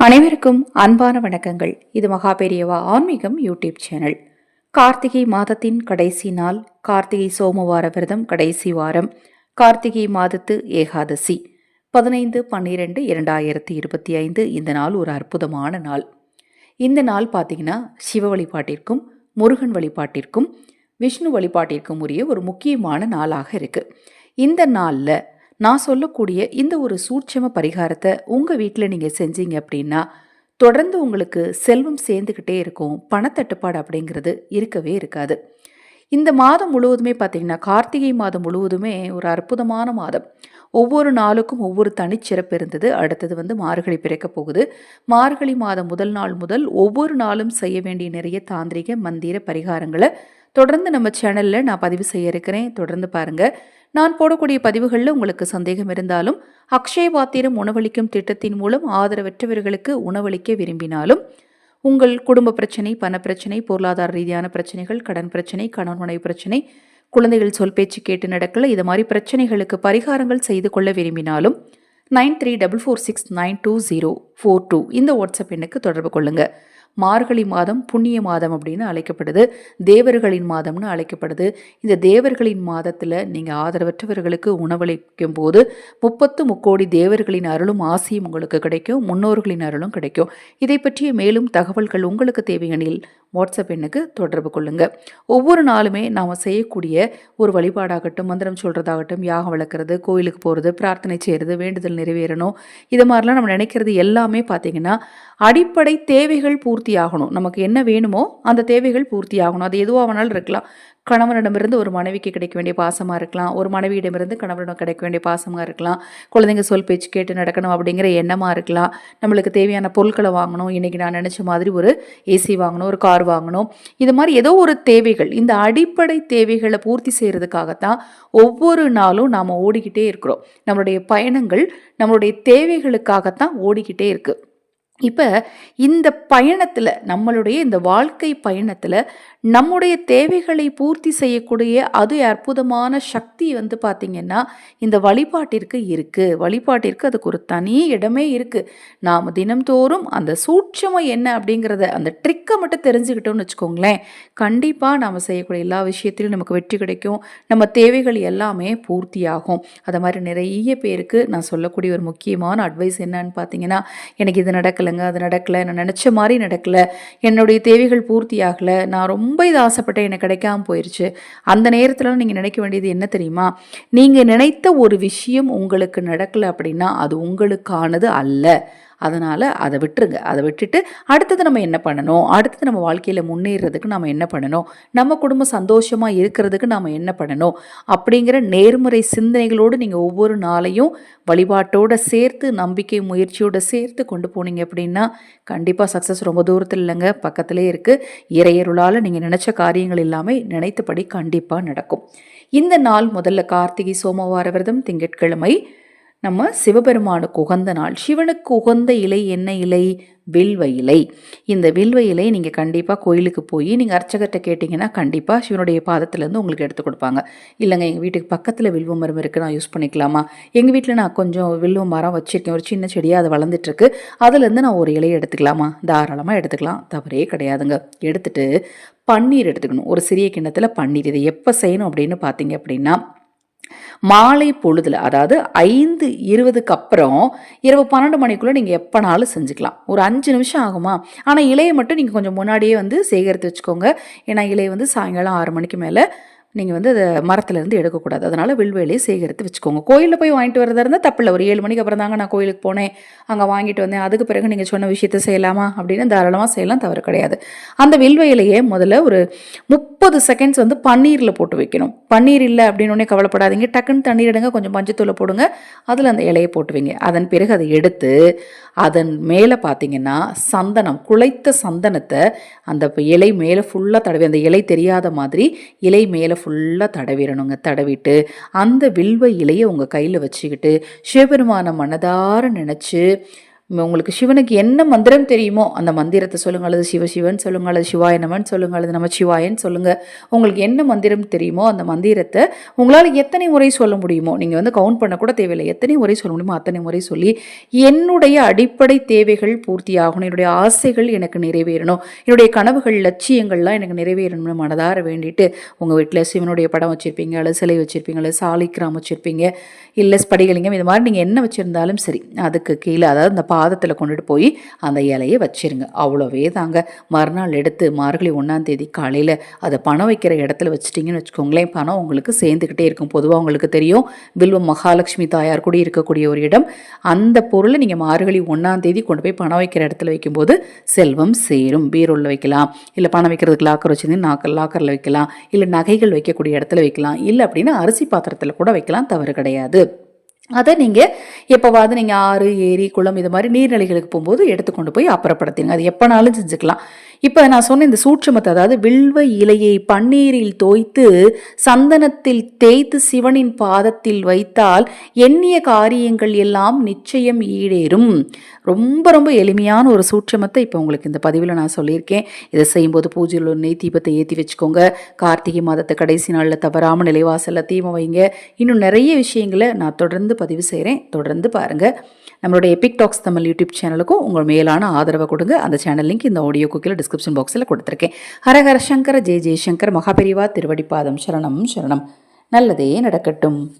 அனைவருக்கும் அன்பான வணக்கங்கள். இது மகாபெரியவா ஆன்மீகம் யூடியூப் சேனல். கார்த்திகை மாதத்தின் கடைசி நாள் கார்த்திகை சோமவார விரதம் கடைசி வாரம் கார்த்திகை மாதத்து ஏகாதசி பதினைந்து பன்னிரெண்டு இரண்டாயிரத்தி இருபத்தி ஐந்து இந்த நாள் ஒரு அற்புதமான நாள். இந்த நாள் பார்த்தீங்கன்னா சிவ வழிபாட்டிற்கும் முருகன் வழிபாட்டிற்கும் விஷ்ணு வழிபாட்டிற்கும் உரிய ஒரு முக்கியமான நாளாக இருக்குது இந்த நாளில் நான் சொல்லக்கூடிய இந்த ஒரு சூட்சம பரிகாரத்தை உங்கள் வீட்டில் நீங்கள் செஞ்சீங்க அப்படின்னா தொடர்ந்து உங்களுக்கு செல்வம் சேர்ந்துக்கிட்டே இருக்கும் பணத்தட்டுப்பாடு அப்படிங்கிறது இருக்கவே இருக்காது. இந்த மாதம் முழுவதுமே பார்த்தீங்கன்னா கார்த்திகை மாதம் முழுவதுமே ஒரு அற்புதமான மாதம். ஒவ்வொரு நாளுக்கும் ஒவ்வொரு தனிச்சிறப்பு இருந்தது. அடுத்தது வந்து மார்கழி பிறக்க போகுது. மார்கழி மாதம் முதல் நாள் முதல் ஒவ்வொரு நாளும் செய்ய வேண்டிய நிறைய தாந்திரிக மந்திர பரிகாரங்களை தொடர்ந்து நம்ம சேனலில் நான் பதிவு செய்ய இருக்கிறேன். தொடர்ந்து பாருங்கள் நான் போடக்கூடிய பதிவுகளில் உங்களுக்கு சந்தேகம் இருந்தாலும் அக்ஷய பாத்திரம் உணவளிக்கும் திட்டத்தின் மூலம் ஆதரவற்றவர்களுக்கு உணவளிக்க விரும்பினாலும் உங்கள் குடும்ப பிரச்சனை பண பிரச்சனை பொருளாதார ரீதியான பிரச்சனைகள் கடன் பிரச்சனை கணவன் பிரச்சனை குழந்தைகள் சொல் பேச்சு கேட்டு நடக்கல இது மாதிரி பிரச்சனைகளுக்கு பரிகாரங்கள் செய்து கொள்ள விரும்பினாலும் nine three double four six nine two zero four two இந்த வாட்ஸ்அப் எண்ணுக்கு தொடர்பு கொள்ளுங்கள் மார்கழி மாதம் புண்ணிய மாதம் அப்படின்னு அழைக்கப்படுது. தேவர்களின் மாதம்னு அழைக்கப்படுது. இந்த தேவர்களின் மாதத்தில் நீங்கள் ஆதரவற்றவர்களுக்கு உணவளிக்கும் போது முப்பத்து முக்கோடி தேவர்களின் அருளும் ஆசையும் உங்களுக்கு கிடைக்கும். முன்னோர்களின் அருளும் கிடைக்கும். இதை பற்றிய மேலும் தகவல்கள் உங்களுக்கு தேவையெனில் வாட்ஸ்அப் எண்ணுக்கு தொடர்பு கொள்ளுங்க. ஒவ்வொரு நாளுமே நாம் செய்யக்கூடிய ஒரு வழிபாடாகட்டும் மந்திரம் சொல்கிறதாகட்டும் யாகம் வளர்க்குறது கோயிலுக்கு போகிறது பிரார்த்தனை செய்கிறது வேண்டுதல் நிறைவேறணும் இது மாதிரிலாம் நம்ம நினைக்கிறது எல்லாமே பார்த்திங்கன்னா அடிப்படை தேவைகள் பூர்த்தி ஆகணும். நமக்கு என்ன வேணுமோ அந்த தேவைகள் பூர்த்தி ஆகணும். அது எதுவாக வேணாலும் இருக்கலாம். கணவனிடமிருந்து ஒரு மனைவிக்கு கிடைக்க வேண்டிய பாசமாக இருக்கலாம். ஒரு மனைவியிடமிருந்து கணவனிடம் கிடைக்க வேண்டிய பாசமாக இருக்கலாம். குழந்தைங்க சொல் பேச்சு கேட்டு நடக்கணும் அப்படிங்கிற எண்ணமாக இருக்கலாம். நம்மளுக்கு தேவையான பொருட்களை வாங்கணும். இன்றைக்கி நான் நினச்ச மாதிரி ஒரு ஏசி வாங்கணும் ஒரு கார் வாங்கணும். இது மாதிரி ஏதோ ஒரு தேவைகள் இந்த அடிப்படை தேவைகளை பூர்த்தி செய்கிறதுக்காகத்தான் ஒவ்வொரு நாளும் நாம் ஓடிக்கிட்டே இருக்கிறோம். நம்மளுடைய பயணங்கள் நம்மளுடைய தேவைகளுக்காகத்தான் ஓடிக்கிட்டே இருக்குது இப்போ இந்த பயணத்தில் நம்மளுடைய இந்த வாழ்க்கை பயணத்தில் நம்முடைய தேவைகளை பூர்த்தி செய்யக்கூடிய அது அற்புதமான சக்தி வந்து பார்த்திங்கன்னா இந்த வழிபாட்டிற்கு இருக்குது வழிபாட்டிற்கு அதுக்கு ஒரு தனி இடமே இருக்குது நாம் தினம்தோறும் அந்த சூட்சமம் என்ன அப்படிங்கிறத அந்த ட்ரிக்கை மட்டும் தெரிஞ்சுக்கிட்டோம்னு வச்சுக்கோங்களேன். கண்டிப்பாக நாம் செய்யக்கூடிய எல்லா விஷயத்திலும் நமக்கு வெற்றி கிடைக்கும். நம்ம தேவைகள் எல்லாமே பூர்த்தியாகும். அதை மாதிரி நிறைய பேருக்கு நான் சொல்லக்கூடிய ஒரு முக்கியமான அட்வைஸ் என்னன்னு பார்த்தீங்கன்னா எனக்கு இது நடக்கலைங்க அது நடக்கலை நான் நினச்ச மாதிரி நடக்கலை என்னுடைய தேவைகள் பூர்த்தி ஆகலை நான் ரொம்ப இதை இது ஆசைப்பட்டேன் எனக்கு கிடைக்காம போயிடுச்சு அந்த நேரத்தில் நீங்கள் நினைக்க வேண்டியது என்ன தெரியுமா? நீங்கள் நினைத்த ஒரு விஷயம் உங்களுக்கு நடக்கலை அப்படின்னா அது உங்களுக்கானது அல்ல. அதனால் அதை விட்டுருங்க. அதை விட்டுட்டு அடுத்தது நம்ம என்ன பண்ணணும்? அடுத்தது நம்ம வாழ்க்கையில் முன்னேறதுக்கு நம்ம என்ன பண்ணணும்? நம்ம குடும்பம் சந்தோஷமாக இருக்கிறதுக்கு நாம் என்ன பண்ணணும்? அப்படிங்கிற நேர்முறை சிந்தனைகளோடு நீங்கள் ஒவ்வொரு நாளையும் வழிபாட்டோடு சேர்த்து நம்பிக்கை முயற்சியோடு சேர்த்து கொண்டு போனீங்க அப்படின்னா கண்டிப்பாக சக்ஸஸ் ரொம்ப தூரத்தில் இல்லைங்க. பக்கத்திலே இருக்குது இறையருளால் நீங்கள் நினச்ச காரியங்கள் எல்லாமே நினைத்தபடி கண்டிப்பாக நடக்கும். இந்த நாள் முதல்ல கார்த்திகை சோமவார விரதம் திங்கட்கிழமை நம்ம சிவபெருமானுக்கு உகந்த நாள். சிவனுக்கு உகந்த இலை என்ன இலை? வில்வ இலை. இந்த வில்வ இலை நீங்கள் கண்டிப்பாக கோயிலுக்கு போய் நீங்கள் அர்ச்சகர்கிட்ட கேட்டிங்கன்னா கண்டிப்பாக சிவனுடைய பாதத்துலேருந்து உங்களுக்கு எடுத்து கொடுப்பாங்க. இல்லைங்க எங்கள் வீட்டுக்கு பக்கத்தில் வில்வ மரம் இருக்குது நான் யூஸ் பண்ணிக்கலாமா? எங்கள் வீட்டில் நான் கொஞ்சம் வில்வ மரம் வச்சுருக்கேன் ஒரு சின்ன செடியாக அது வளர்ந்துட்டுருக்கு. அதுலேருந்து நான் ஒரு இலையை எடுத்துக்கலாமா? தாராளமாக எடுத்துக்கலாம். தவறே கிடையாதுங்க. எடுத்துகிட்டு பன்னீர் எடுத்துக்கணும். ஒரு சிறிய கிண்ணத்தில் பன்னீர். இதை எப்போ செய்யணும் அப்படின்னு பார்த்தீங்க அப்படின்னா மாலை பொழுதுல அதாவது ஐந்து இருபதுக்கு அப்புறம் இரவு பன்னெண்டு மணிக்குள்ளே நீங்கள் எப்போனாலும் செஞ்சுக்கலாம். ஒரு அஞ்சு நிமிஷம் ஆகுமா? ஆனால் இலையை மட்டும் நீங்கள் கொஞ்சம் முன்னாடியே வந்து சேகரித்து வச்சுக்கோங்க. ஏன்னா இலையை வந்து சாயங்காலம் ஆறு மணிக்கு மேலே நீங்கள் வந்து அதை மரத்துலேருந்து எடுக்கக்கூடாது. அதனால் வில்வேலையை சேகரித்து வச்சுக்கோங்க. கோயிலில் போய் வாங்கிட்டு வரதா இருந்தால் தப்பில்லை. ஒரு ஏழு மணிக்கு அப்புறம் தாங்க நான் கோயிலுக்கு போனேன். அங்கே வாங்கிட்டு வந்தேன். அதுக்கு பிறகு நீங்கள் சொன்ன விஷயத்த செய்யலாமா அப்படின்னு தாராளமாக செய்யலாம் தவறு கிடையாது. அந்த வில்வையிலையே முதல்ல ஒரு முப்பது செகண்ட்ஸ் வந்து பன்னீரில் போட்டு வைக்கணும். பன்னீர் இல்லை அப்படின்னு கவலைப்படாதீங்க. டக்குன்னு தண்ணீர் எடுங்க. கொஞ்சம் மஞ்சத்தூளை போடுங்க. அதில் அந்த இலையை போட்டுவீங்க அதன் பிறகு அதை எடுத்து அதன் மேலே பார்த்தீங்கன்னா சந்தனம் குலைத்த சந்தனத்தை அந்த இலை மேலே ஃபுல்லாக தடவி அந்த இலை தெரியாத மாதிரி இலை மேலே ஃபுல்லாக தடவிடணுங்க தடவிட்டு அந்த வில்வ இலையை உங்கள் கையில் வச்சுக்கிட்டு சிவபெருமானை மனதார நினச்சி உங்களுக்கு சிவனுக்கு என்ன மந்திரம் தெரியுமோ அந்த மந்திரத்தை சொல்லுங்க. அல்லது சிவசிவன் சொல்லுங்க அல்லது சிவாய நமன் சொல்லுங்க அல்லது நமச்சிவாயன் சொல்லுங்க. உங்களுக்கு என்ன மந்திரம் தெரியுமோ அந்த மந்திரத்தை உங்களால் எத்தனை முறை சொல்ல முடியுமோ நீங்கள் வந்து கவுண்ட் பண்ணக்கூட தேவையில்லை. எத்தனை முறை சொல்ல முடியுமோ அத்தனை முறை சொல்லி என்னுடைய அடிப்படை தேவைகள் பூர்த்தியாகணும். என்னுடைய ஆசைகள் எனக்கு நிறைவேறணும். என்னுடைய கனவுகள் லட்சியங்கள்லாம் எனக்கு நிறைவேறணும்னு மனதார வேண்டிட்டு உங்கள் வீட்டில் சிவனுடைய படம் வச்சுருப்பீங்க அல்லது சிலை வச்சுருப்பீங்க அல்லது சாலிக்கிராம் வச்சுருப்பீங்க இல்லை ஸ்படிகலிங்கம் இது மாதிரி நீங்கள் என்ன வச்சுருந்தாலும் சரி அதுக்கு கீழே அதாவது அந்த பாதத்தில் கொண்டுட்டு போய் அந்த இலையை வச்சிருங்க. அவ்வளோவே தாங்க. மறுநாள் எடுத்து மார்கழி ஒன்றாம் தேதி காலையில் அதை பணம் வைக்கிற இடத்துல வச்சிட்டிங்கன்னு வச்சுக்கோங்களேன். பணம் உங்களுக்கு சேர்ந்துக்கிட்டே இருக்கும். பொதுவாக உங்களுக்கு தெரியும். வில்வம் மகாலட்சுமி தாயார் கூட இருக்கக்கூடிய ஒரு இடம். அந்த பொருளை நீங்கள் மார்கழி ஒன்றாம் தேதி கொண்டு போய் பணம் வைக்கிற இடத்துல வைக்கும்போது செல்வம் சேரும். பீரோலில் வைக்கலாம். இல்லை பணம் வைக்கிறதுக்கு லாக்கர் வச்சுருந்து நாக்கர் லாக்கரில் வைக்கலாம். இல்லை நகைகள் வைக்கக்கூடிய இடத்துல வைக்கலாம். இல்லை அப்படின்னா அரிசி பாத்திரத்தில் கூட வைக்கலாம். தவறு கிடையாது. அதை நீங்கள் எப்போவாவது நீங்கள் ஆறு ஏரி குளம் இது மாதிரி நீர்நிலைகளுக்கு போகும்போது எடுத்து கொண்டு போய் அப்புறப்படுத்திங்க அது எப்போனாலும் செஞ்சுக்கலாம். இப்போ நான் சொன்ன இந்த சூட்சமத்தை அதாவது வில்வ இலையை பன்னீரில் தோய்த்து சந்தனத்தில் தேய்த்து சிவனின் பாதத்தில் வைத்தால் எண்ணிய காரியங்கள் எல்லாம் நிச்சயம் ஈடேறும். ரொம்ப ரொம்ப எளிமையான ஒரு சூட்சமத்தை இப்போ உங்களுக்கு இந்த பதிவில் நான் சொல்லியிருக்கேன். இதை செய்யும்போது பூஜையில் ஒரு நெய் தீபத்தை ஏற்றி வச்சுக்கோங்க. கார்த்திகை மாதத்தை கடைசி நாளில் தவறாமல் நிலைவாசலில் தீபம் வைங்க. இன்னும் நிறைய விஷயங்களை நான் தொடர்ந்து பதிவு செய்கிறேன் தொடர்ந்து பாருங்கள் நம்மளுடைய எபிக் டாக்ஸ் தமிழ் யூடியூப் சேனலுக்கும் உங்கள் மேலான ஆதரவை கொடுங்க. அந்த சேனல் லிங்க் இந்த ஆடியோ குக்கில் டிஸ்கிரிப்ஷன் பாக்ஸில் கொடுத்துருக்கேன். ஹரஹர சங்கர ஜெய ஜெயசங்கர் மகாபெரிவா திருவடிப்பாதம் சரணம் சரணம். நல்லதே நடக்கட்டும்.